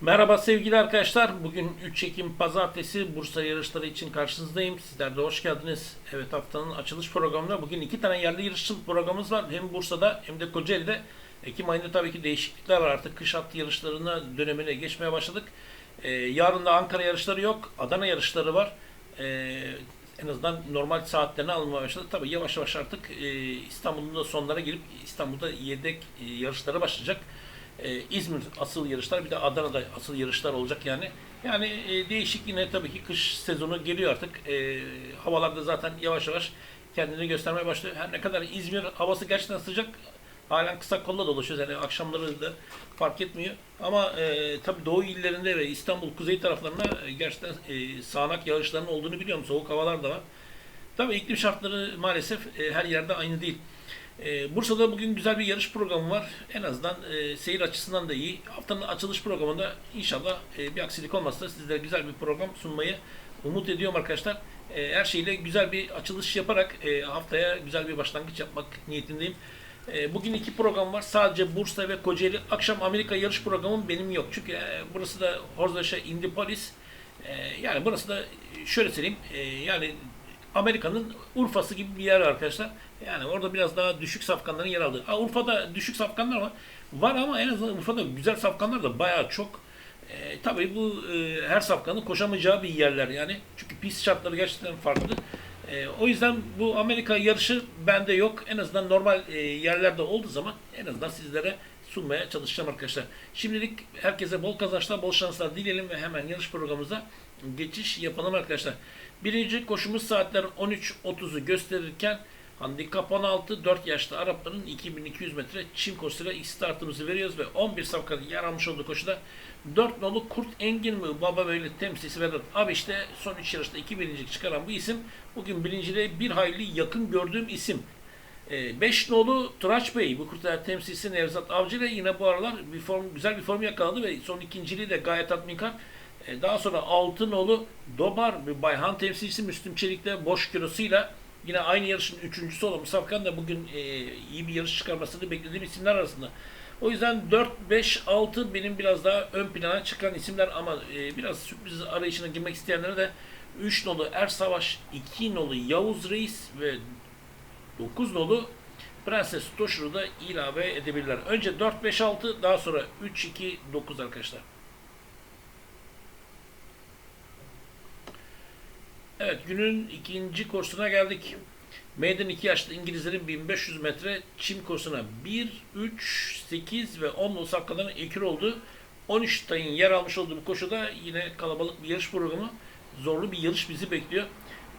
Merhaba sevgili arkadaşlar. Bugün 3 Ekim Pazartesi Bursa yarışları için karşınızdayım. Sizler de hoş geldiniz. Evet haftanın açılış programında bugün iki tane yerli yarışçı programımız var. Hem Bursa'da hem de Kocaeli'de. Ekim ayında tabii ki değişiklikler var. Artık kış hattı yarışlarına dönemine geçmeye başladık. Ee, yarın da Ankara yarışları yok. Adana yarışları var. Ee, en azından normal saatlerini almaya başladı. Tabii yavaş yavaş artık e, İstanbul'un da sonlara gelip İstanbul'da yedek e, yarışları başlayacak. Ee, İzmir asıl yarışlar bir de Adana'da asıl yarışlar olacak yani. Yani e, değişik yine tabii ki kış sezonu geliyor artık. E, havalarda zaten yavaş yavaş kendini göstermeye başlıyor. Her ne kadar İzmir havası gerçekten sıcak. Halen kısa kolla dolaşıyoruz. Yani akşamları da fark etmiyor. Ama e, tabii Doğu illerinde ve İstanbul kuzey taraflarında e, gerçekten e, sağanak yağışların olduğunu biliyorum. Soğuk havalar da var. Tabii iklim şartları maalesef e, her yerde aynı değil. E, Bursa'da bugün güzel bir yarış programı var. En azından e, seyir açısından da iyi. Haftanın açılış programında inşallah e, bir aksilik olmazsa sizlere güzel bir program sunmayı umut ediyorum arkadaşlar. E, her şeyle güzel bir açılış yaparak e, haftaya güzel bir başlangıç yapmak niyetindeyim. E, bugün iki program var. Sadece Bursa ve Kocaeli. Akşam Amerika yarış programım benim yok. Çünkü e, burası da Horzaş'a Indianapolis. E, yani burası da şöyle söyleyeyim. E, yani Amerika'nın Urfa'sı gibi bir yer arkadaşlar. Yani orada biraz daha düşük safkanların yer aldığı. Ha, Urfa'da düşük safkanlar var. Var ama en azından Urfa'da güzel safkanlar da bayağı çok. E, tabii bu e, her safkanın koşamayacağı bir yerler yani. Çünkü pist şartları gerçekten farklı. E, o yüzden bu Amerika yarışı bende yok. En azından normal e, yerlerde olduğu zaman en azından sizlere sunmaya çalışacağım arkadaşlar. Şimdilik herkese bol kazançlar, bol şanslar dileyelim ve hemen yarış programımıza geçiş yapalım arkadaşlar. Birinci koşumuz saatler 13.30'u gösterirken handikap 16 4 yaşlı Arapların 2200 metre çim koşusuyla ilk startımızı veriyoruz ve 11 safkanın yer almış olduğu koşuda 4 nolu Kurt Engin mi baba böyle temsilcisi Vedat abi işte son 3 yarışta 2 birincilik çıkaran bu isim bugün birinciliğe bir hayli yakın gördüğüm isim. 5 nolu Turaç Bey bu kurtlar temsilcisi Nevzat Avcı ile yine bu aralar bir form, güzel bir form yakaladı ve son ikinciliği de gayet tatminkar. E, Daha sonra Altınoğlu Dobar bir Bayhan temsilcisi Müslüm Çelik'le boş kilosuyla yine aynı yarışın üçüncüsü olan Musafkan da bugün e, iyi bir yarış çıkarmasını beklediğim isimler arasında. O yüzden 4, 5, 6 benim biraz daha ön plana çıkan isimler ama e, biraz sürpriz arayışına girmek isteyenlere de 3 nolu Er Savaş, 2 nolu Yavuz Reis ve 9 nolu Prenses Toşur'u da ilave edebilirler. Önce 4, 5, 6 daha sonra 3, 2, 9 arkadaşlar. Evet günün ikinci kursuna geldik. Maiden 2 yaşlı İngilizlerin 1500 metre çim kursuna 1, 3, 8 ve 10 nolu safkaların ekür oldu. 13 tayın yer almış olduğu bu koşuda yine kalabalık bir yarış programı. Zorlu bir yarış bizi bekliyor.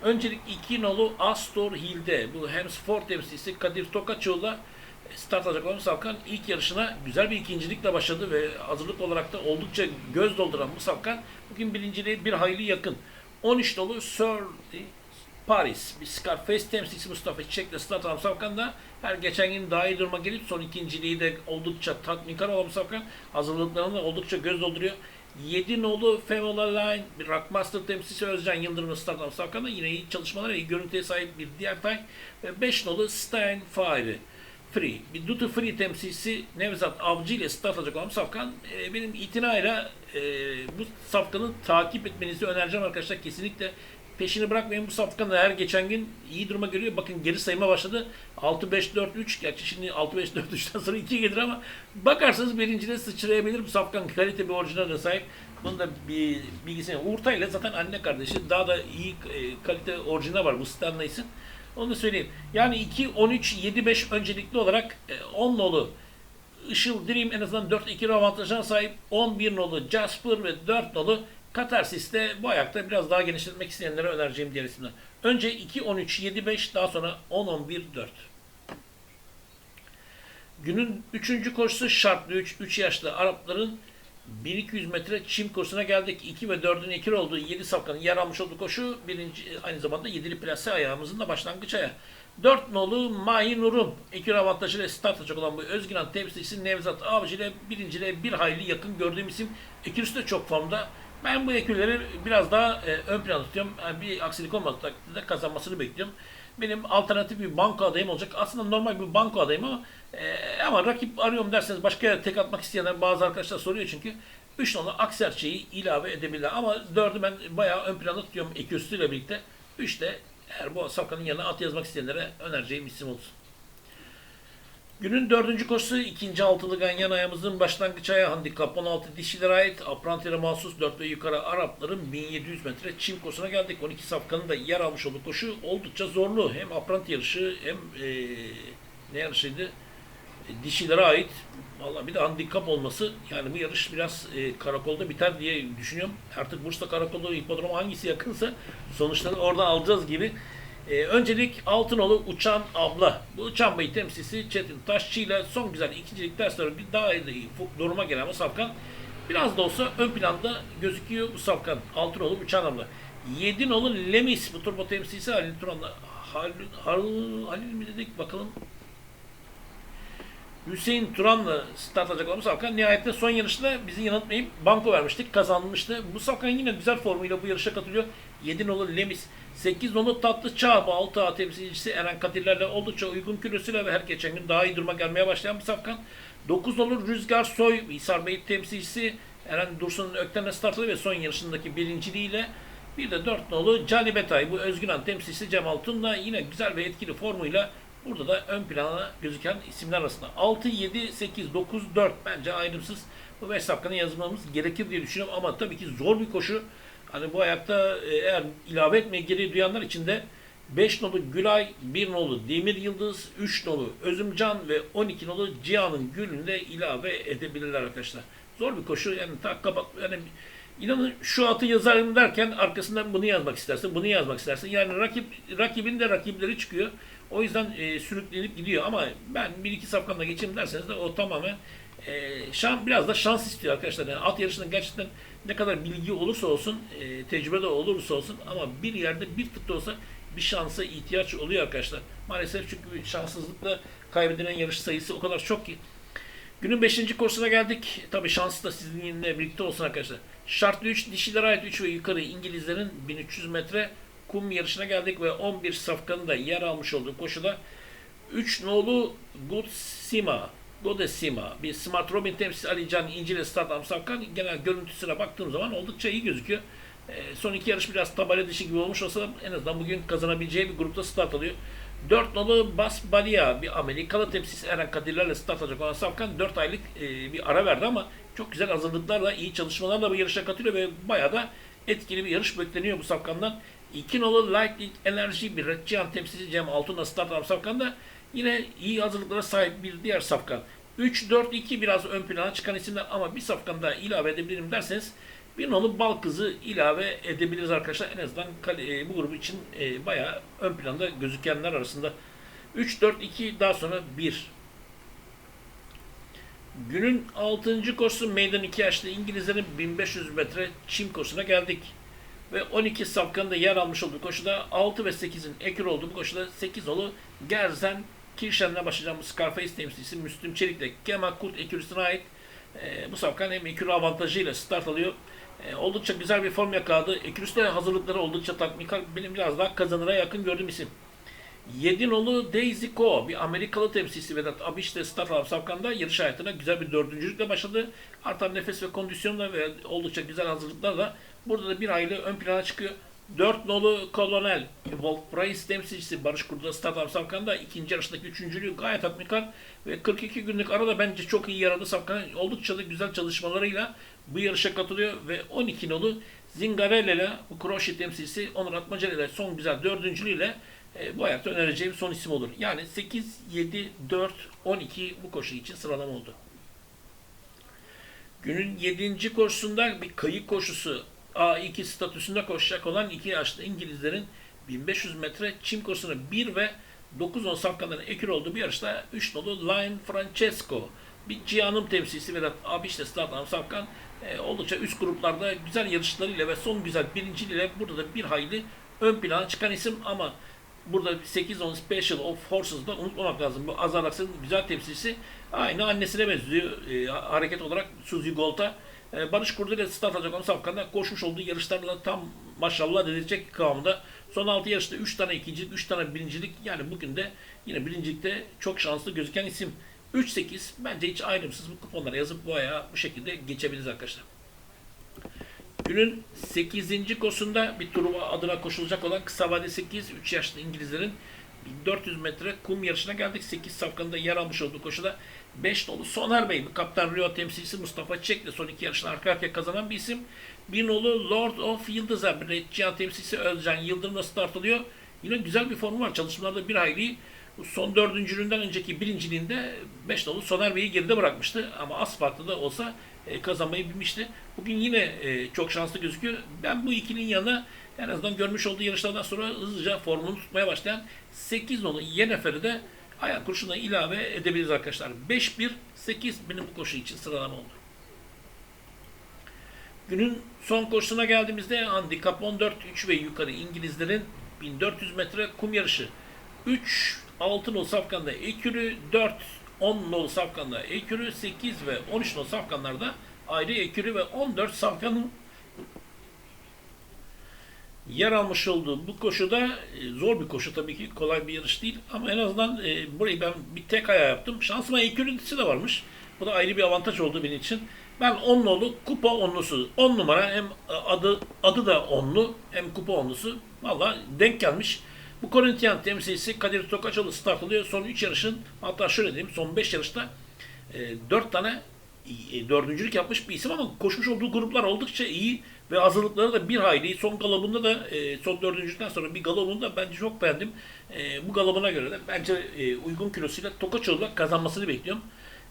Öncelik 2 nolu Astor Hill'de bu Hemsford temsilcisi Kadir Tokaçoğlu'la start alacak olan Safkan ilk yarışına güzel bir ikincilikle başladı ve hazırlık olarak da oldukça göz dolduran bu Safkan bugün birinciliğe bir hayli yakın. 13 dolu Sir Paris, bir Scarface temsilcisi Mustafa Çiçek'le start alan Safkan da her geçen gün daha iyi duruma gelip son ikinciliği de oldukça tatminkar olan Safkan hazırlıklarını oldukça göz dolduruyor. 7 nolu Femola Line, bir Rockmaster temsilcisi Özcan Yıldırım'ın start alan Safkan da yine iyi çalışmalar, iyi görüntüye sahip bir diğer tay. Ve 5 nolu Stein Fire. Free. Bir Duty Free temsilcisi Nevzat Avcı ile start alacak olan Safkan e, benim itinayla e, bu Safkan'ı takip etmenizi önereceğim arkadaşlar. Kesinlikle peşini bırakmayın. Bu Safkan her geçen gün iyi duruma geliyor. Bakın geri sayıma başladı. 6-5-4-3. Gerçi şimdi 6-5-4-3'ten sonra 2 gelir ama bakarsanız birincide sıçrayabilir. Bu Safkan kalite bir orijinale sahip. Bunun da bir bilgisini. Uğurta ile zaten anne kardeşi. Daha da iyi e, kalite orijinal var bu Stanley'sin. Onu söyleyeyim. Yani 2, 13, 7, 5 öncelikli olarak e, 10 nolu Işıl Dream en azından 4-2 avantajına sahip 11 nolu Jasper ve 4 nolu Katarsis'te bu ayakta biraz daha genişletmek isteyenlere önereceğim diğer isimler. Önce 2, 13, 7, 5 daha sonra 10, 11, 4. Günün 3. koşusu şartlı 3, 3 yaşlı Arapların 1200 metre çim kursuna geldik. 2 ve 4'ün ekir olduğu 7 safkanın yer almış olduğu koşu birinci, aynı zamanda 7'li plase ayağımızın da başlangıç ayağı. 4 nolu Mahi Nur'un ekür avantajıyla start atacak olan bu Özgünan temsilcisi Nevzat Avcı ile birinciliğe bir hayli yakın gördüğüm isim. Ekürüsü de çok formda. Ben bu ekürleri biraz daha e, ön plana tutuyorum. Yani bir aksilik olmadığı takdirde kazanmasını bekliyorum. Benim alternatif bir banko adayım olacak. Aslında normal bir banko adayım ama e, ama rakip arıyorum derseniz başka yere tek atmak isteyenler bazı arkadaşlar soruyor çünkü. 3 nolu Akserçe'yi ilave edebilirler. Ama 4'ü ben bayağı ön planda tutuyorum Eküstü ile birlikte. 3 de eğer bu safkanın yanına at yazmak isteyenlere önereceğim isim olsun. Günün dördüncü koşusu ikinci altılı ganyan ayağımızın başlangıç ayağı handikap 16 dişilere ait aprantiere mahsus 4 ve yukarı Arapların 1700 metre çim koşusuna geldik. 12 safkanın da yer almış olduğu koşu oldukça zorlu. Hem apranti yarışı hem eee ne yarışıydı? E, dişilere ait. Valla bir de handikap olması yani bu yarış biraz e, karakolda biter diye düşünüyorum. Artık Bursa karakolda hipodrom hangisi yakınsa sonuçları oradan alacağız gibi. E, öncelik Altınolu Uçan Abla. Bu Uçan Bey temsilcisi Çetin Taşçı ile son güzel ikincilikten sonra bir daha iyi duruma gelen bu biraz da olsa ön planda gözüküyor bu safkan. Altınolu Uçan Abla. 7 nolu Lemis bu turbo temsilcisi Halil Turan'la Halil, Halil, Halil mi dedik bakalım Hüseyin Turan'la start alacak olan bu Safkan nihayetinde son yarışta bizi yanıltmayıp banko vermiştik. Kazanmıştı. Bu Safkan yine güzel formuyla bu yarışa katılıyor. 7 nolu Lemis. 8 nolu Tatlı Çağ bu 6 A temsilcisi Eren Kadirler'le oldukça uygun kilosuyla ve her geçen gün daha iyi duruma gelmeye başlayan bu Safkan. 9 nolu Rüzgar Soy Hisar Bey temsilcisi Eren Dursun'un Ökten'le start alıyor ve son yarışındaki birinciliğiyle bir de 4 nolu Cani Betay bu Özgünan temsilcisi Cemal Tun'la yine güzel ve etkili formuyla Burada da ön plana gözüken isimler arasında 6, 7, 8, 9, 4 bence ayrımsız bu 5 safkanı yazmamız gerekir diye düşünüyorum ama tabii ki zor bir koşu. Hani bu ayakta e, eğer ilave etmeye gereği duyanlar için de 5 nolu Gülay, 1 nolu Demir Yıldız, 3 nolu Özümcan ve 12 nolu Cihan'ın Gül'ünü de ilave edebilirler arkadaşlar. Zor bir koşu yani tak kapat yani İnanın şu atı yazarım derken arkasından bunu yazmak istersin, bunu yazmak istersin. Yani rakip rakibin de rakipleri çıkıyor. O yüzden e, sürüklenip gidiyor ama ben bir iki safkanla geçeyim derseniz de o tamamen e, şan, biraz da şans istiyor arkadaşlar. Yani at yarışında gerçekten ne kadar bilgi olursa olsun, e, tecrübe de olursa olsun ama bir yerde bir tık olsa bir şansa ihtiyaç oluyor arkadaşlar. Maalesef çünkü şanssızlıkla kaybedilen yarış sayısı o kadar çok ki. Günün 5. kursuna geldik. Tabii şans da sizinle birlikte olsun arkadaşlar. Şartlı 3, dişilere ait 3 ve yukarı İngilizlerin 1300 metre kum yarışına geldik ve 11 safkanın da yer almış olduğu koşuda 3 nolu Godsima, Godesima, bir Smart Robin temsilcisi Ali Can İnci ile Stardom Safkan genel görüntüsüne baktığım zaman oldukça iyi gözüküyor. E, son iki yarış biraz tabela dışı gibi olmuş olsa en azından bugün kazanabileceği bir grupta start alıyor. 4 nolu Bas Balia bir Amerikalı temsilcisi Eren Kadirlerle start alacak olan Safkan 4 aylık e, bir ara verdi ama çok güzel hazırlıklarla, iyi çalışmalarla bu yarışa katılıyor ve bayağı da etkili bir yarış bekleniyor bu Safkan'dan. 2 nolu Lightning Enerji bir Red Giant temsilcisi Cem Altun'la start alan Safkan da yine iyi hazırlıklara sahip bir diğer Safkan. 3-4-2 biraz ön plana çıkan isimler ama bir Safkan daha ilave edebilirim derseniz bir nolu bal kızı ilave edebiliriz arkadaşlar. En azından e, bu grubu için e, bayağı ön planda gözükenler arasında. 3-4-2 daha sonra 1. Günün 6. koşusu meydan 2 yaşlı İngilizlerin 1500 metre çim koşusuna geldik. Ve 12 safkanın da yer almış olduğu koşuda 6 ve 8'in ekür olduğu bu koşuda 8 nolu Gerzen Kirşen'le başlayacağımız Scarface temsilcisi Müslüm Çelik'le Kemal Kurt ekürüsüne ait e, bu safkan hem ekürü avantajıyla start alıyor. E, oldukça güzel bir form yakaladı. Ekürüsü hazırlıkları oldukça tatminkar. Benim biraz daha kazanıra yakın gördüğüm isim. 7 nolu Daisy Co. Bir Amerikalı temsilcisi Vedat Abiş de start alıp Safkan'da yarış hayatına güzel bir dördüncülükle başladı. Artan nefes ve kondisyonla ve oldukça güzel hazırlıklarla burada da bir aile ön plana çıkıyor. 4 nolu Kolonel Wolf Price temsilcisi Barış Kurdu'da start alıp Safkan'da ikinci yarıştaki üçüncülüğü gayet tatminkar ve 42 günlük arada bence çok iyi yaradı Safkan. Oldukça da güzel çalışmalarıyla bu yarışa katılıyor ve 12 nolu Zingarella ile bu Kroşi temsilcisi Onur Atmaca ile son güzel dördüncülüğüyle e, bu ayakta önereceğim son isim olur. Yani 8, 7, 4, 12 bu koşu için sıralama oldu. Günün 7. koşusunda bir kayık koşusu A2 statüsünde koşacak olan iki yaşlı İngilizlerin 1500 metre çim koşusuna 1 ve 9-10 safkanların ekür olduğu bir yarışta 3 nolu Line Francesco. Bir Cihan'ın temsilcisi Vedat abi işte Stardan Safkan. E, oldukça üst gruplarda güzel yarışlarıyla ve son güzel birinciliğiyle burada da bir hayli ön plana çıkan isim. Ama burada 8-10 Special of Forces'da unutmamak lazım. Bu Azaraks'ın güzel temsilcisi. Aynı annesine benziyor. E, hareket olarak Suzy Gold'a. E, Barış Kurdu ile start alacak olan Safkan'da koşmuş olduğu yarışlarla tam maşallah denilecek kıvamda. Son 6 yarışta 3 tane ikincilik, 3 tane birincilik. Yani bugün de yine birincilikte çok şanslı gözüken isim. 3-8 bence hiç ayrımsız bu kuponlara yazıp bu ayağı bu şekilde geçebiliriz arkadaşlar. Günün 8. koşusunda bir Truva adına koşulacak olan kısa vade 8 3 yaşlı İngilizlerin 1400 metre kum yarışına geldik. 8 safkanında yer almış olduğu koşuda 5 dolu Soner Bey, Kaptan Rio temsilcisi Mustafa Çiçek'le son iki yarışını arka arkaya kazanan bir isim. Bir nolu Lord of Yıldız'a, Cihan temsilcisi Özcan Yıldırım'la start alıyor. Yine güzel bir formu var. Çalışmalarda bir hayli son dördüncülüğünden önceki birinciliğinde 5 dolu Soner Bey'i geride bırakmıştı. Ama az farklı da olsa e, kazanmayı bilmişti. Bugün yine e, çok şanslı gözüküyor. Ben bu ikilinin yanına en azından görmüş olduğu yarışlardan sonra hızlıca formunu tutmaya başlayan 8 nolu Yenefer'i de ayak kurşuna ilave edebiliriz arkadaşlar. 5-1-8 benim bu koşu için sıralama oldu. Günün son koşusuna geldiğimizde handikap 14 3 ve yukarı İngilizlerin 1400 metre kum yarışı. 3 6 nolu safkanda ekürü, 4 10 nolu safkanda ekürü, 8 ve 13 nolu safkanlarda ayrı ekürü ve 14 safkanın yer almış olduğu bu koşuda e, zor bir koşu tabii ki kolay bir yarış değil ama en azından e, burayı ben bir tek ayağa yaptım. Şansıma ekürüntüsü de varmış. Bu da ayrı bir avantaj oldu benim için. Ben 10 nolu kupa onlusu 10 numara hem adı adı da onlu hem kupa onlusu. Valla denk gelmiş. Bu Korintiyan temsilcisi Kadir Tokaçoğlu start alıyor. Son 3 yarışın hatta şöyle diyeyim son 5 yarışta e, 4 tane e, dördüncülük yapmış bir isim ama koşmuş olduğu gruplar oldukça iyi ve hazırlıkları da bir hayli. Son galobunda da e, son dördüncülükten sonra bir galobunu da bence çok beğendim. E, bu galobuna göre de bence e, uygun kilosuyla Tokaçoğlu'la kazanmasını bekliyorum.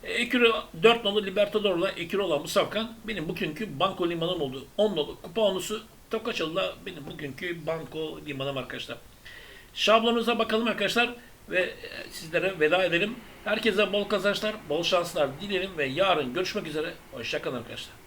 E, Ekürü 4 nolu Libertador'la Ekürü olan bu safkan benim bugünkü banko limanım oldu. 10 nolu kupa onusu Tokaçoğlu'la benim bugünkü banko limanım arkadaşlar. Şablonumuza bakalım arkadaşlar ve e, sizlere veda edelim. Herkese bol kazançlar, bol şanslar dilerim ve yarın görüşmek üzere. Hoşçakalın arkadaşlar.